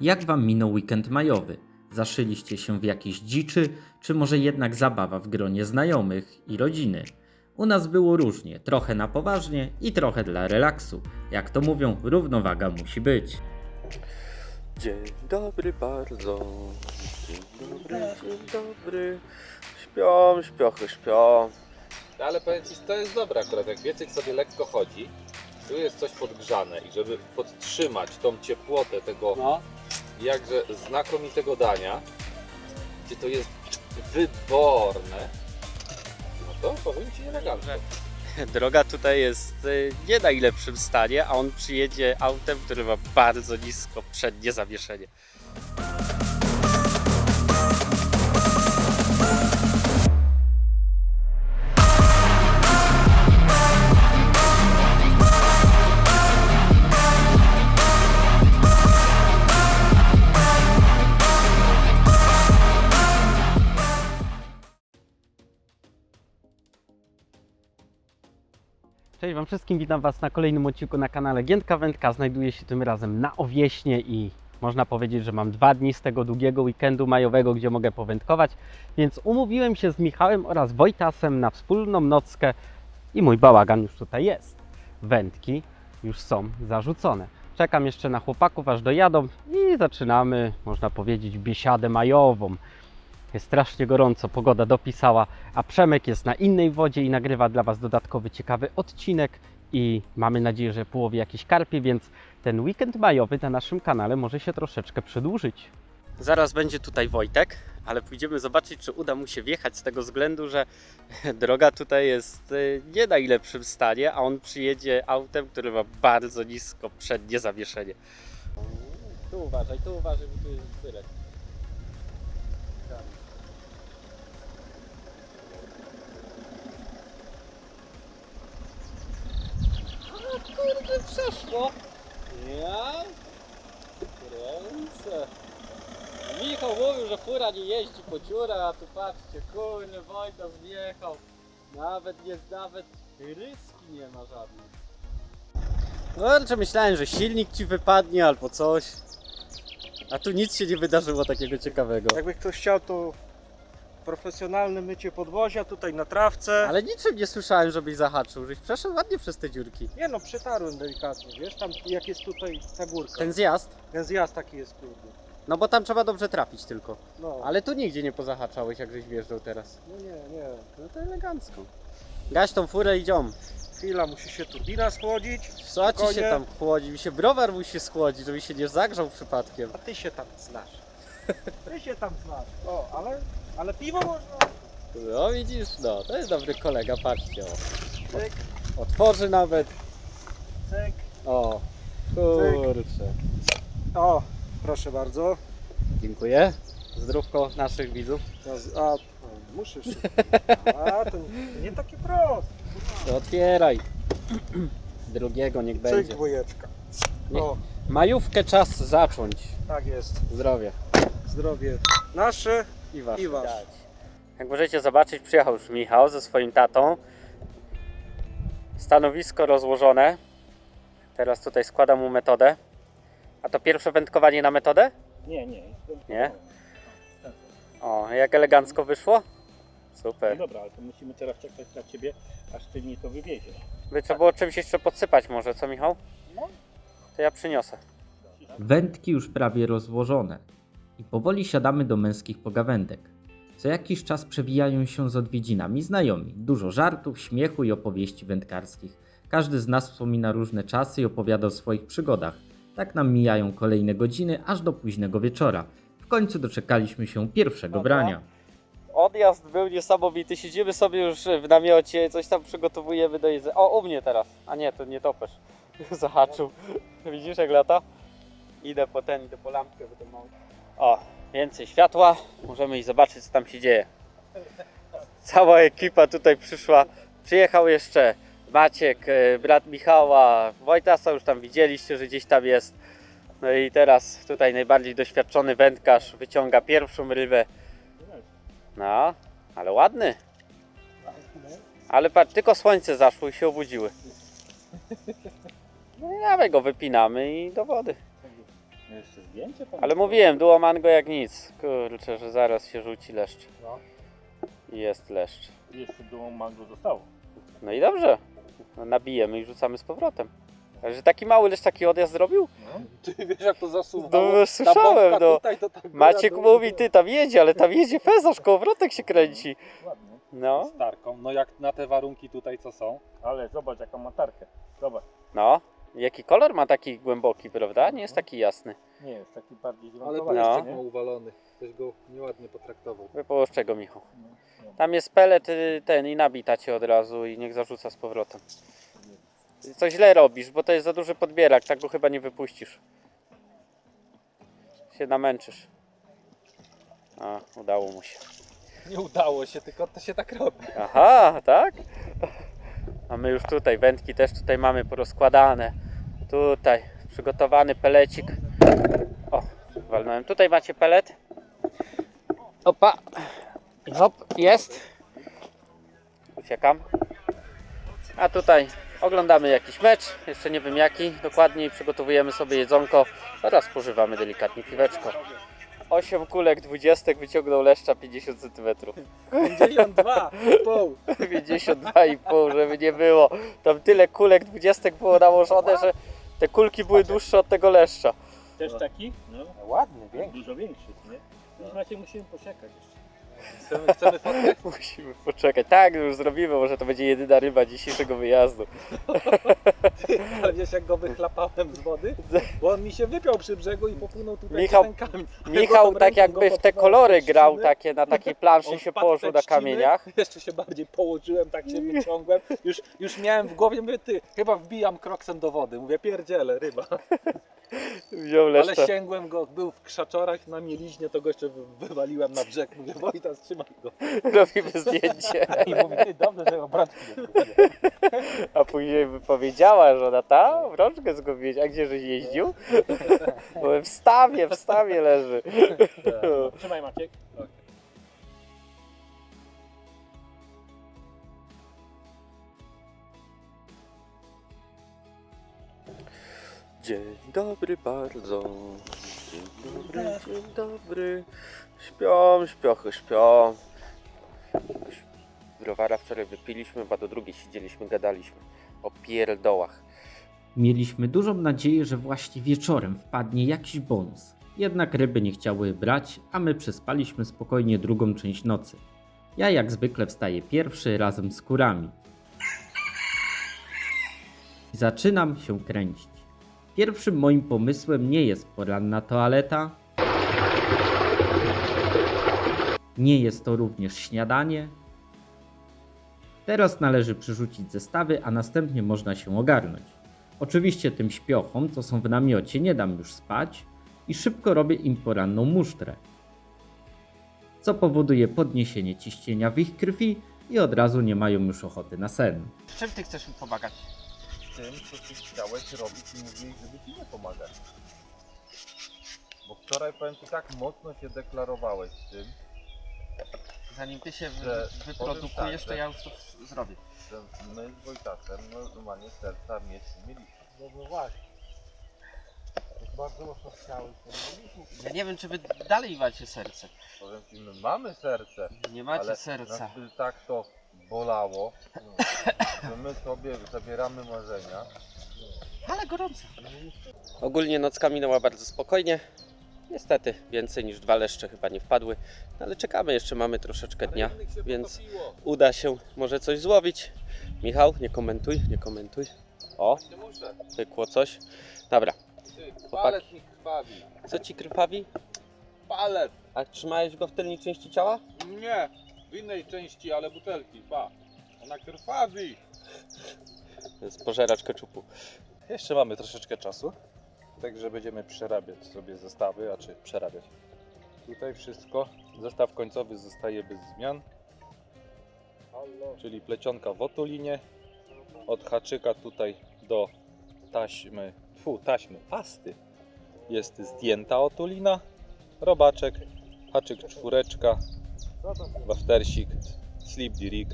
Jak wam minął weekend majowy? Zaszyliście się w jakiejś dziczy, czy może jednak zabawa w gronie znajomych i rodziny? U nas było różnie, trochę na poważnie i trochę dla relaksu. Jak to mówią, równowaga musi być. Dzień dobry bardzo. Dzień dobry, dzień dobry. Śpią, śpiochy, śpią. No ale powiem Ci, to jest dobre akurat, jak wiecyk sobie lekko chodzi, tu jest coś podgrzane i żeby podtrzymać tą ciepłotę tego No, jakże znakomitego dania, gdzie to jest wyborne, no to powiem Ci elegancko. droga tutaj jest y, nie na najlepszym stanie, a on przyjedzie autem, który ma bardzo nisko przednie zawieszenie. Wam wszystkim, witam Was na kolejnym odcinku na kanale Giętka Wędka. Znajduję się tym razem na Owieśnie i można powiedzieć, że mam dwa dni z tego długiego weekendu majowego, gdzie mogę powędkować, więc umówiłem się z Michałem oraz Wojtasem na wspólną nockę i mój bałagan już tutaj jest. Wędki już są zarzucone. Czekam jeszcze na chłopaków, aż dojadą i zaczynamy, można powiedzieć, biesiadę majową. Jest strasznie gorąco, pogoda dopisała, a Przemek jest na innej wodzie i nagrywa dla Was dodatkowy ciekawy odcinek i mamy nadzieję, że połowi jakieś karpie, więc ten weekend majowy na naszym kanale może się troszeczkę przedłużyć. Zaraz będzie tutaj Wojtek, ale pójdziemy zobaczyć, czy uda mu się wjechać z tego względu, że droga tutaj jest y, nie na najlepszym stanie, a on przyjedzie autem, który ma bardzo nisko przednie zawieszenie. Tu uważaj, tu uważaj, bo tu jest tyle. Przeszło. Ja kręcę. Michał mówił, że fura nie jeździ po dziurach, a tu patrzcie, kurde, Wojtas wjechał. Nawet nie, nawet ryski nie ma żadnych. No, czy myślałem, że silnik ci wypadnie albo coś. A tu nic się nie wydarzyło takiego ciekawego. Jakby ktoś chciał, to profesjonalne mycie podwozia tutaj na trawce. Ale niczym nie słyszałem, żebyś zahaczył, żeś przeszedł ładnie przez te dziurki. Nie no, przetarłem delikatnie, wiesz, tam jak jest tutaj ta górka. Ten zjazd, Ten zjazd taki jest kurde. no bo tam trzeba dobrze trafić tylko. No, Ale tu nigdzie nie pozahaczałeś, jak żeś wjeżdżał teraz. no nie, nie. No to elegancko. Gaś tą furę i idziom. Chwila, musi się turbina schłodzić, Co ci się Spokojnie. tam chłodzi? Mi się browar musi schłodzić, żeby się nie zagrzał przypadkiem. a ty się tam znasz. Ty się tam znasz. O, ale, ale piwo można. No widzisz, no to jest dobry kolega, patrzcie o. Cyk, Otworzy nawet. cyk. O, kurczę. O, proszę bardzo. Dziękuję. Zdrówko naszych widzów. Teraz- A, o, się. A, to nie, nie takie proste. To otwieraj. Drugiego niech będzie. Cyk, dwójeczka. Nie. O, Majówkę czas zacząć. tak jest. Zdrowie. Zdrowie nasze. I wasz. I wasz. Jak możecie zobaczyć, przyjechał już Michał ze swoim tatą. Stanowisko rozłożone. Teraz tutaj składam mu metodę. A to pierwsze wędkowanie na metodę? Nie, nie. Nie? O, jak elegancko wyszło? No Super. dobra, ale to musimy teraz czekać na ciebie, aż ty mi to wywieziesz. By trzeba było czymś jeszcze podsypać może, co Michał? No. To ja przyniosę. Wędki już prawie rozłożone i powoli siadamy do męskich pogawędek. Co jakiś czas przewijają się z odwiedzinami znajomi. Dużo żartów, śmiechu i opowieści wędkarskich. Każdy z nas wspomina różne czasy i opowiada o swoich przygodach. Tak nam mijają kolejne godziny, aż do późnego wieczora. W końcu doczekaliśmy się pierwszego brania. Odjazd był niesamowity. Siedzimy sobie już w namiocie, coś tam przygotowujemy do jedzenia. O, u mnie teraz. A nie, to nie topesz. Zahaczył. Widzisz jak lata? Idę po ten, idę po lampkę. Bo to mało... O, więcej światła. Możemy iść zobaczyć, co tam się dzieje. Cała ekipa tutaj przyszła. Przyjechał jeszcze Maciek, e, brat Michała, Wojtasa już tam widzieliście, że gdzieś tam jest. No i teraz tutaj najbardziej doświadczony wędkarz wyciąga pierwszą rybę. No, ale ładny. Ale patrz, tylko słońce zaszło i się obudziły. No i dawaj go wypinamy i do wody. Jeszcze zdjęcie pan Ale mówiłem, duo mango jak nic. Kurczę, że zaraz się rzuci leszcz. No. I jest leszcz. Jeszcze dumą mango zostało. No i dobrze. No, nabijemy i rzucamy z powrotem. Ale że taki mały leszcz taki odjazd zrobił? No. Ty wiesz jak to zasuwało? No, słyszałem, no. Tutaj, to tak Maciek góra, dół, mówi, ty tam jedzie, ale tam jedzie pezarz, kołowrotek się kręci. Ładnie. No, Z tarką. No jak na te warunki tutaj co są. Ale zobacz jaką ma tarkę. Zobacz. no. Jaki kolor ma taki głęboki, prawda? Nie jest taki jasny. Nie jest taki bardziej Ale zielonkowaty. No. błyszczyk ma uwalony. Ktoś go nieładnie potraktował. Wypołoż czego, Michał? No, no. Tam jest pelet y, ten i nabita cię od razu i niech zarzuca z powrotem. Co źle robisz, bo to jest za duży podbierak, tak go chyba nie wypuścisz. Się namęczysz. A, udało mu się. Nie udało się, tylko to się tak robi. Aha, tak? A my już tutaj, wędki też tutaj mamy porozkładane. Tutaj przygotowany pelecik. O, walnąłem. Tutaj macie pelet. Opa. Hop, jest. Uciekam. A tutaj oglądamy jakiś mecz, jeszcze nie wiem jaki dokładniej. Przygotowujemy sobie jedzonko oraz spożywamy delikatnie piweczko. 8 kulek 20 wyciągnął leszcza 50 cm. 52, pół. 52,5, żeby nie było. Tam tyle kulek dwudziestek było nałożone, że te kulki były dłuższe od tego leszcza. Też taki? No. Ładny, większy. Dużo większy, nie? Już macie musimy poczekać jeszcze. Chcemy, chcemy fotkę? Musimy poczekać. Tak, już zrobimy, może to będzie jedyna ryba dzisiejszego wyjazdu. Ale wiesz jak go wychlapałem z wody? Bo on mi się wypiął przy brzegu i popłynął tutaj Michał- ten kamień. Michał tak jakby w te kolory grał takie, na takiej planszy się położył na kamieniach. Jeszcze się bardziej położyłem, tak się wyciągłem. Już, już miałem w głowie, mówię, ty, chyba wbijam kroksem do wody. Mówię, pierdziele, ryba. Wziął Ale sięgłem go, był w krzaczorach na mieliźnie, to go jeszcze wy- wywaliłem na brzeg. Mówię, Wojtas, trzymaj go. Robimy zdjęcie. I mówi, ty dobrze, że obrączki nie kupiłem. A później by powiedziała, że ona ta rączkę zgubiłeś. A gdzie żeś jeździł? Bo w stawie, w stawie leży. Trzymaj Maciek. Dzień dobry bardzo. Dzień dobry, dzień dobry. Śpią, śpiochy, śpią. Browara wczoraj wypiliśmy, chyba do drugiej siedzieliśmy, gadaliśmy o pierdołach. Mieliśmy dużą nadzieję, że właśnie wieczorem wpadnie jakiś bonus. Jednak ryby nie chciały brać, a my przespaliśmy spokojnie drugą część nocy. Ja jak zwykle wstaję pierwszy razem z kurami. Zaczynam się kręcić. Pierwszym moim pomysłem nie jest poranna toaleta. Nie jest to również śniadanie. Teraz należy przerzucić zestawy, a następnie można się ogarnąć. Oczywiście tym śpiochom, co są w namiocie, nie dam już spać i szybko robię im poranną musztrę. Co powoduje podniesienie ciśnienia w ich krwi i od razu nie mają już ochoty na sen. Czym ty chcesz mi pomagać? Tym, co ty chciałeś robić i mówiłeś, żeby ci nie pomagać. Bo wczoraj powiem ci tak mocno się deklarowałeś z tym, Zanim ty się Że wyprodukujesz, powiem tak, to że- ja już to zrobię. że my z Wojtasem no, normalnie serca mieć nie mieliśmy. No, no właśnie. Bardzo mocno chciałeś. Ja nie wiem, czy wy dalej macie serce. Powiem ci, my mamy serce, Nie ale nas by tak to bolało, że my sobie zabieramy marzenia. Ale gorąco. Ogólnie nocka minęła bardzo spokojnie. Niestety więcej niż dwa leszcze chyba nie wpadły, no ale czekamy, jeszcze mamy troszeczkę dnia, więc uda się może coś złowić. Michał, nie komentuj, nie komentuj. O, Nie muszę. pykło coś. Dobra, Ty, Chłopaki. palec mi krwawi. co ci krwawi? Palec! A trzymałeś go w tylnej części ciała? Nie, innej części, ale butelki, pa. Ona krwawi. To jest pożeracz keczupu. Jeszcze mamy troszeczkę czasu, także będziemy przerabiać sobie zestawy, a czy przerabiać. Tutaj wszystko, zestaw końcowy zostaje bez zmian, czyli plecionka w otulinie, od haczyka tutaj do taśmy, fu, taśmy, pasty jest zdjęta otulina, robaczek, haczyk czwóreczka, waftersik, slip rig.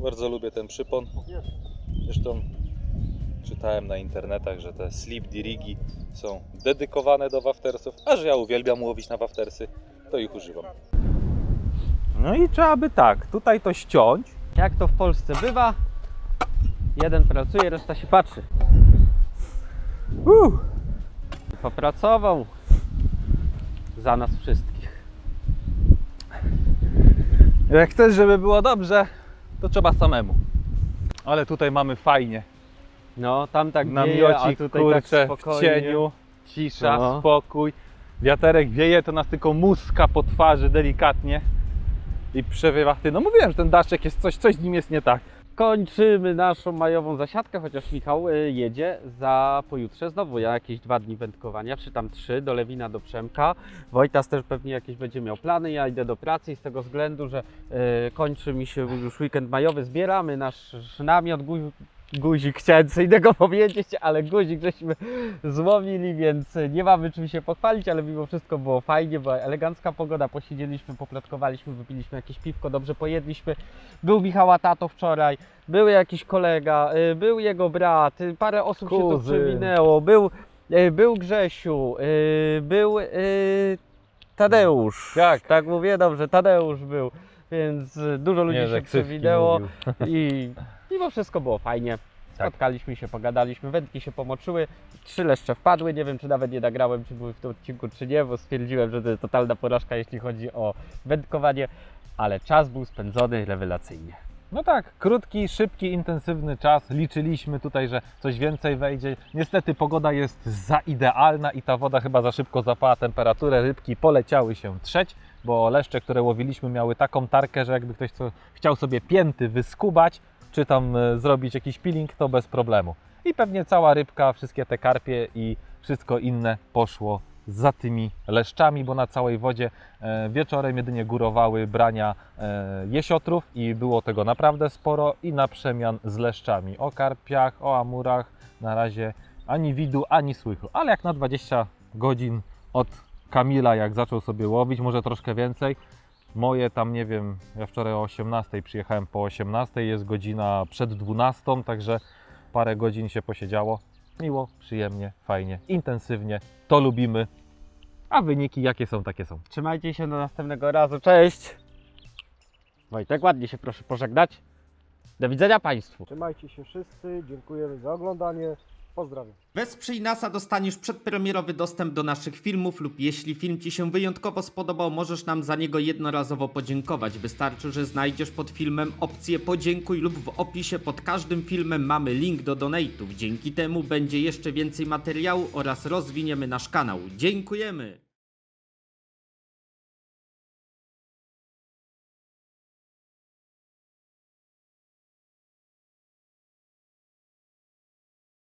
Bardzo lubię ten przypon. Zresztą, czytałem na internetach, że te slip dirigi są dedykowane do waftersów, a że ja uwielbiam łowić na waftersy, to ich używam. No i trzeba by tak, tutaj to ściąć. Jak to w Polsce bywa, jeden pracuje, reszta się patrzy. Uh, Popracował za nas wszystkich. Jak chcesz, żeby było dobrze, to trzeba samemu. Ale tutaj mamy fajnie. No, tam tak wieje, a Namiocik, tutaj kurczę, tak w spokojnie. cieniu, cisza, No. spokój. Wiaterek wieje, to nas tylko muska po twarzy delikatnie i przewiewa. Ty, no mówiłem, że ten daszek jest coś, coś z nim jest nie tak. Kończymy naszą majową zasiadkę, chociaż Michał y, jedzie za pojutrze znowu. Ja jakieś dwa dni wędkowania, czy tam trzy, do Lewina, do Przemka. Wojtas też pewnie jakieś będzie miał plany. Ja idę do pracy i z tego względu, że y, kończy mi się już weekend majowy, zbieramy nasz namiot, guzik, chciałem co innego powiedzieć, ale guzik żeśmy złowili, więc nie mamy czym się pochwalić, ale mimo wszystko było fajnie, była elegancka pogoda, posiedzieliśmy, poplotkowaliśmy, wypiliśmy jakieś piwko, dobrze pojedliśmy. Był Michała tato wczoraj, był jakiś kolega, y, był jego brat, y, parę osób się to Kuzyn. przewinęło, był, y, był Grzesiu, był Tadeusz. Tak. Tak mówię, dobrze, Tadeusz był, więc dużo ludzi Nie, się przewinęło i mimo wszystko było fajnie. Tak. Spotkaliśmy się, pogadaliśmy, wędki się pomoczyły, trzy leszcze wpadły, nie wiem czy nawet nie nagrałem, czy były w tym odcinku, czy nie, bo stwierdziłem, że to jest totalna porażka, jeśli chodzi o wędkowanie, ale czas był spędzony rewelacyjnie. No tak, krótki, szybki, intensywny czas. Liczyliśmy tutaj, że coś więcej wejdzie. Niestety pogoda jest za idealna i ta woda chyba za szybko zapała temperaturę. Rybki poleciały się trzeć, bo leszcze, które łowiliśmy, miały taką tarkę, że jakby ktoś chciał sobie pięty wyskubać, czy tam e, zrobić jakiś peeling, to bez problemu. I pewnie cała rybka, wszystkie te karpie i wszystko inne poszło za tymi leszczami, bo na całej wodzie e, wieczorem jedynie górowały brania e, jesiotrów i było tego naprawdę sporo i na przemian z leszczami. O karpiach, o amurach na razie ani widu, ani słychu, ale jak na 20 godzin od Kamila, jak zaczął sobie łowić, może troszkę więcej. Moje tam, nie wiem, ja wczoraj o 18 przyjechałem po 18, jest godzina przed 12, także parę godzin się posiedziało. Miło, przyjemnie, fajnie, intensywnie, to lubimy. A wyniki jakie są, takie są. Trzymajcie się do następnego razu, cześć! Wojtek, ładnie się proszę pożegnać. Do widzenia Państwu. Trzymajcie się wszyscy, dziękujemy za oglądanie. Pozdrawiam. Wesprzyj nas, a dostaniesz przedpremierowy dostęp do naszych filmów lub jeśli film Ci się wyjątkowo spodobał, możesz nam za niego jednorazowo podziękować. Wystarczy, że znajdziesz pod filmem opcję podziękuj lub w opisie pod każdym filmem mamy link do donate'ów. Dzięki temu będzie jeszcze więcej materiału oraz rozwiniemy nasz kanał. Dziękujemy!